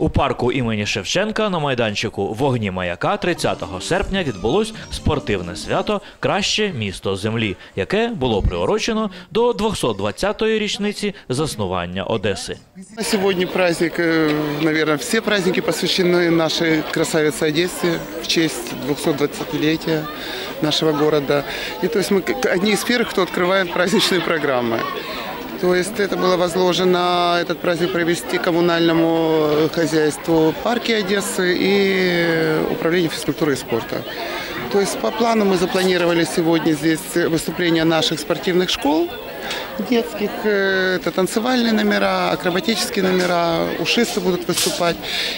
У парку імені Шевченка на майданчику вогні маяка 30 серпня відбулось спортивне свято Краще місто землі, яке було приурочено до 220-ї річниці заснування Одеси. На Сегодня праздник, наверное, все праздники посвящены нашей красавице Одессе в честь 220-летия нашего города. И то есть мы как одни из первых, кто открывает праздничные программы. То есть это было возложено, этот праздник провести коммунальному хозяйству парки Одессы и управлению физкультуры и спорта. То есть по плану мы запланировали сегодня здесь выступления наших спортивных школ, детских, э, это танцевальные номера, акробатические номера, ушисты будут выступать.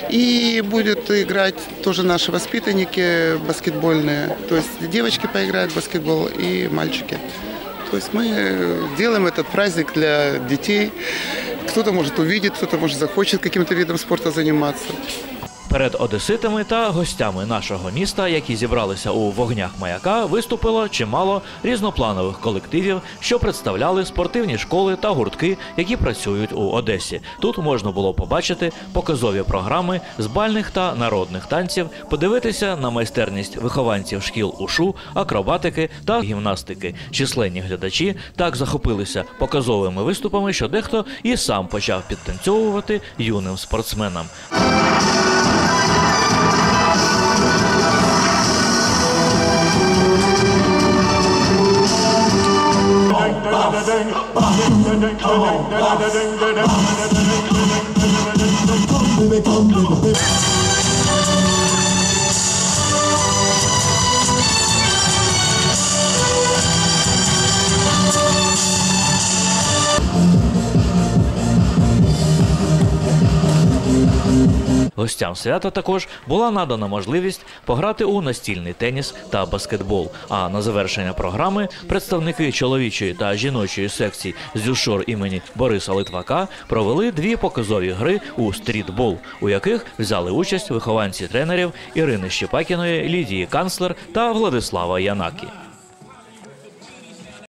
И будут играть тоже наши воспитанники баскетбольные. То есть девочки поиграют в баскетбол и мальчики. То есть мы делаем этот праздник для детей. Кто-то может увидеть, кто-то может захочет каким-то видом спорта заниматься. Перед одеситами та гостями нашого міста, які зібралися у вогнях маяка, виступило чимало різнопланових колективів, що представляли спортивні школи та гуртки, які працюють у Одесі. Тут можна було побачити показові програми з бальних та народних танців, подивитися на майстерність вихованців шкіл ушу, акробатики та гімнастики. Численні глядачі так захопилися показовими виступами, що дехто і сам почав підтанцьовувати юним спортсменам. Come, on, come, baby. Гостям свята також була надана можливість пограти у настільний теніс та баскетбол. А на завершення програми представники чоловічої та жіночої секцій з Юшор імені Бориса Литвака провели дві показові гри у стрітбол, у яких взяли участь вихованці тренерів Ірини Щепакіної, Лідії Канцлер та Владислава Янакі.